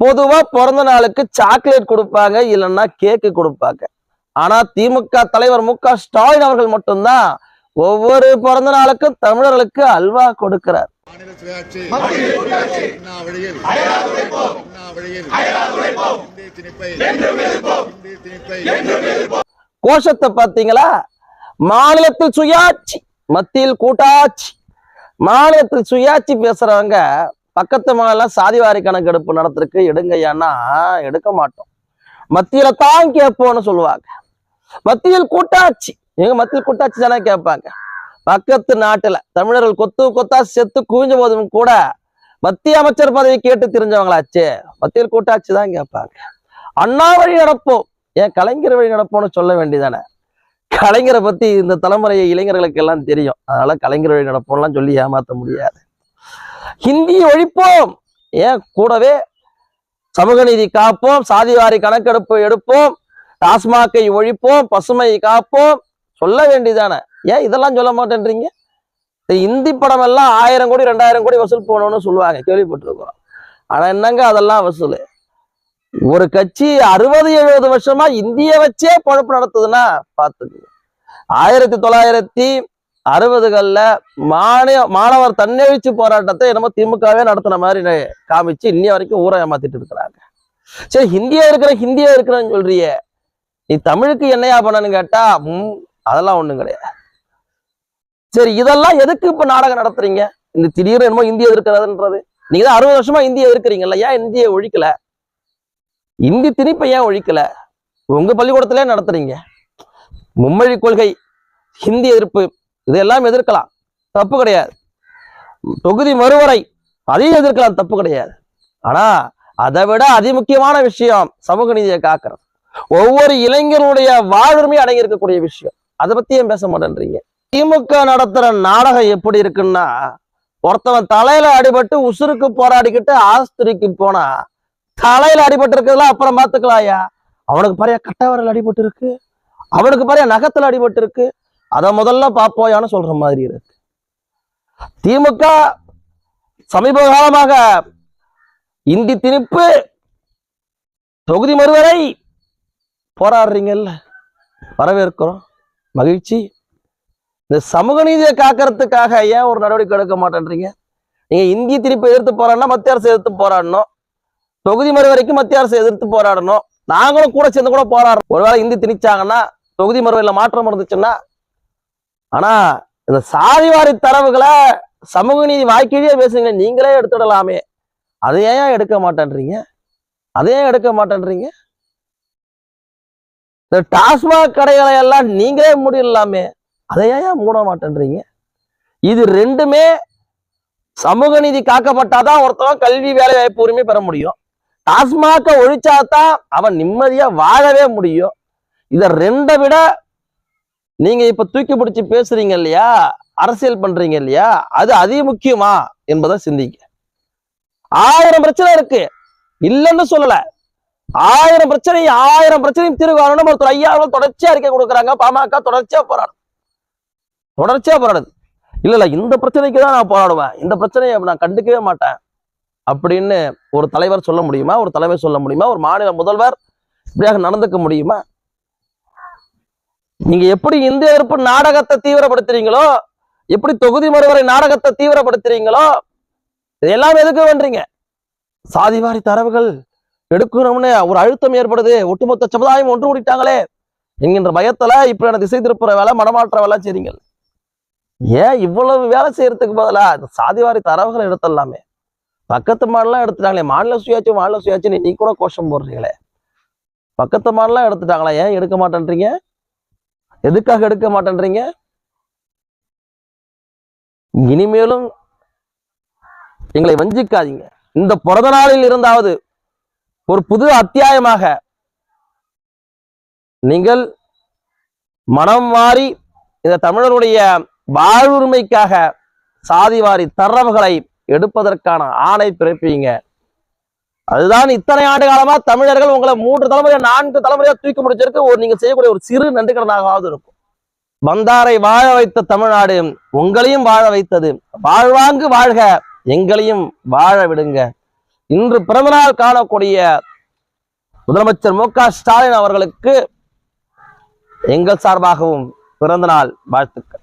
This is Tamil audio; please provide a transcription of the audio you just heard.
பொதுவா பிறந்த நாளுக்கு சாக்லேட் கொடுப்பாங்க இல்லைன்னா கேக்கு கொடுப்பாங்க. ஆனா திமுக தலைவர் மு க ஸ்டாலின் அவர்கள் மட்டும்தான் ஒவ்வொரு பிறந்த நாளுக்கும் தமிழர்களுக்கு அல்வா கொடுக்கிறார். கோஷத்தை பார்த்தீங்களா? மாநிலத்தில் சுயாட்சி மத்தியில் கூட்டாட்சி. மாநிலத்தில் சுயாட்சி பேசுறவங்க பக்கத்து மாநிலம் சாதிவாரி கணக்கெடுப்பு நடத்துறதுக்கு எடுங்கய்யான்னா எடுக்க மாட்டோம். மத்தியில தான் கேட்போம்னு சொல்லுவாங்க. மத்தியில் கூட்டாட்சி. எங்க மத்தியில் கூட்டாட்சி தானே கேட்பாங்க. பக்கத்து நாட்டுல தமிழர்கள் கொத்து கொத்தா செத்து குவிஞ்ச போதும் கூட மத்திய அமைச்சர் பதவி கேட்டு தெரிஞ்சவங்களாச்சு. மத்தியில் கூட்டாட்சி தான் கேட்பாங்க. அண்ணா வழி நடப்போம். ஏன் கலைஞர் வழி நடப்போம்னு சொல்ல வேண்டியதானே? கலைஞரை பத்தி இந்த தலைமுறையை இளைஞர்களுக்கு எல்லாம் தெரியும். அதனால கலைஞர் வழி நடப்போம்லாம் சொல்லி ஏமாத்த முடியாது. ஹிந்தியை ஒழிப்போம். ஏன்? கூடவே சமூக நீதி காப்போம் சாதிவாரி கணக்கெடுப்பு எடுப்போம் டாஸ்மாகை ஒழிப்போம் பசுமை காப்போம். சொல்ல வேண்டியதானே? ஏன் இதெல்லாம் சொல்ல மாட்டேன்றீங்க? இந்தி படம் எல்லாம் ஆயிரம் கோடி ரெண்டாயிரம் கோடி வசூல் போகணும்னு சொல்லுவாங்க. கேள்விப்பட்டிருக்கிறோம். ஆனா என்னங்க அதெல்லாம் வசூல்? ஒரு கட்சி அறுபது எழுபது வருஷமா இந்திய வச்சே பொழப்பு நடத்துதுன்னா பார்த்துக்கு ஆயிரத்தி தொள்ளாயிரத்தி அறுபதுகள்ல மாநில மாணவர் தன்னெழுச்சி போராட்டத்தை என்னமோ திமுகவே நடத்தின மாதிரி காமிச்சு இன்னைய வரைக்கும் ஊரை ஏமாத்திட்டு இருக்கிறாங்க. சரி ஹிந்தியா இருக்கிற ஹிந்தியா இருக்கிறேன்னு சொல்றியே. நீ தமிழுக்கு என்னையா பண்ணனு கேட்டா அதெல்லாம் ஒண்ணும் கிடையாது. சரி இதெல்லாம் எதுக்கு இப்ப நாடகம் நடத்துறீங்க? இந்த திடீர்னு என்னமோ இந்தியா இருக்கிறதுன்றது. நீங்க தான் அறுபது வருஷமா இந்தியா இருக்கிறீங்கல்ல ஏன் இந்தியை ஒழிக்கல? இந்தி திணிப்பை ஏன் ஒழிக்கல? உங்க பள்ளிக்கூடத்திலே நடத்துறீங்க. மும்மொழி கொள்கை ஹிந்தி எதிர்ப்பு இதெல்லாம் எதிர்க்கலாம். தப்பு கிடையாது. தொகுதி மறுவரை அதையும் எதிர்க்கலாம் தப்பு கிடையாது. ஆனா அதை விட அதிமுக்கியமான விஷயம் சமூக நீதியை காக்கிறது. ஒவ்வொரு இளைஞருடைய வாழ்வுமே அடங்கி இருக்கக்கூடிய விஷயம். அதை பத்தி ஏன் பேச மாட்டேன்றீங்க? திமுக நடத்துற நாடகம் எப்படி இருக்குன்னா ஒருத்தவன் தலையில அடிபட்டு உசுருக்கு போராடிக்கிட்டு ஆஸ்திரிக்கு போனா தலையில அடிபட்டு இருக்கிறதுலாம் அப்புறம் பாத்துக்கலாயா அவனுக்கு பாரியா கட்டவரல் அடிபட்டு இருக்கு அவனுக்கு பாரியா நகத்துல அடிபட்டு இருக்கு அதை முதல்ல பாப்போயான்னு சொல்ற மாதிரி இருக்கு. திமுக சமீப காலமாக இந்தி திணிப்பு தொகுதி மறுவரை போராடுறீங்கல்ல? வரவேற்கிறோம். மகிழ்ச்சி. இந்த சமூக நீதியை காக்கிறதுக்காக ஏன் ஒரு நடவடிக்கை எடுக்க மாட்டேன்றீங்க? நீங்க இந்திய திணிப்பை எதிர்த்து போராடினா மத்திய அரசு எதிர்த்து போராடணும். தொகுதி மறு வரைக்கும் மத்திய அரசு எதிர்த்து போராடணும். நாங்களும் கூட சேர்ந்து கூட போராடுறோம் ஒருவேளை இந்தி திணிச்சாங்கன்னா தொகுதி மறுவையில் மாற்றம் இருந்துச்சுன்னா ஆனா இந்த சாதிவாரி தரவுகளை சமூக நீதி வாய்க்கிலேயே பேசுங்க நீங்களே எடுத்துடலாமே. அதை ஏன் எடுக்க மாட்டேன்றீங்க? அதை ஏன் எடுக்க மாட்டேன்றீங்க? இந்த டாஸ்மாக் கடைகளை எல்லாம் நீங்களே மூடிடலாமே. அதை ஏன் மூட மாட்டேன்றீங்க? இது ரெண்டுமே சமூக நீதி காக்கப்பட்டாதான் ஒருத்தவன் கல்வி வேலை வாய்ப்பு உரிமை பெற முடியும். டாஸ்மாக ஒழிச்சாதான் அவன் நிம்மதியா வாழவே முடியும். இதை ரெண்டை விட நீங்க இப்ப தூக்கி பிடிச்சி பேசுறீங்க இல்லையா? அரசியல் பண்றீங்க இல்லையா? அது அதிக முக்கியமா என்பதை சிந்திங்க. ஆயிரம் பிரச்சனை இருக்கு. இல்லைன்னு சொல்லல. ஆயிரம் பிரச்சனை ஆயிரம் பிரச்சனையும் தீர்வு ஒருத்தர் ஐயா தொடர்ச்சியா அறிக்கை கொடுக்குறாங்க. பாமக தொடர்ச்சியா போராடும் தொடர்ச்சியா போராடுது. இல்ல இல்ல இந்த பிரச்சனைக்கு தான் நான் போராடுவேன். இந்த பிரச்சனையை நான் கண்டுக்கவே மாட்டேன். அப்படின்னு ஒரு தலைவர் சொல்ல முடியுமா? ஒரு தலைவர் சொல்ல முடியுமா? ஒரு மாநில முதல்வர் இப்படியாக நடந்துக்க முடியுமா? நீங்க எப்படி இந்திய எதிர்ப்பு நாடகத்தை தீவிரப்படுத்துறீங்களோ எப்படி தொகுதி மறுவரை நாடகத்தை தீவிரப்படுத்துறீங்களோ இதெல்லாம் எதுக்கு பண்றீங்க சாதிவாரி தரவுகள் எடுக்கணும்னு ஒரு அழுத்தம் ஏற்படுது. ஒட்டுமொத்த சமுதாயம் ஒன்று கூடிட்டாங்களே. என்கின்ற பயத்துல இப்ப எனக்கு திசை திருப்புற வேலை மடமாற்ற வேலை செய்றீங்க. ஏன் இவ்வளவு வேலை செய்யறதுக்கு பதிலா இந்த சாதிவாரி தரவுகளை எடுத்துடலாமே? பக்கத்து மாடலாம் எடுத்துட்டாங்களே. மாநில சுயாட்சி மாநில சுயாட்சி நீ கூட கோஷம் போடுறீங்களே. பக்கத்து மாடலாம் எடுத்துட்டாங்களா? ஏன் எடுக்க மாட்டேன்றீங்க? எதுக்காக எடுக்க மாட்டேன்றீங்க? இனிமேலும் எங்களை வஞ்சிக்காதீங்க. இந்த பிறந்த நாளில் இருந்தாவது ஒரு புது அத்தியாயமாக நீங்கள் மனம் மாறி இந்த தமிழருடைய வாழ்வுரிமைக்காக சாதிவாரி தரவுகளை எடுப்பதற்கான ஆணை பிறப்பீங்க. அதுதான் இத்தனை ஆண்டு காலமா தமிழர்கள் உங்களை மூன்று தலைமுறையா நான்கு தலைமுறையா தூக்கி முடிச்சிருக்கு. ஒரு நீங்க செய்யக்கூடிய ஒரு சிறு நன்றிக்கடனாகவாவது இருக்கும். வந்தாரை வாழ வைத்த தமிழ்நாடு உங்களையும் வாழ வைத்தது. வாழ்வாங்கு வாழ்க எங்களையும் வாழ விடுங்க. இன்று பிறந்தநாள் காணக்கூடிய முதலமைச்சர் மு க ஸ்டாலின் அவர்களுக்கு எங்கள் சார்பாகவும் பிறந்தநாள் வாழ்த்துக்கள்.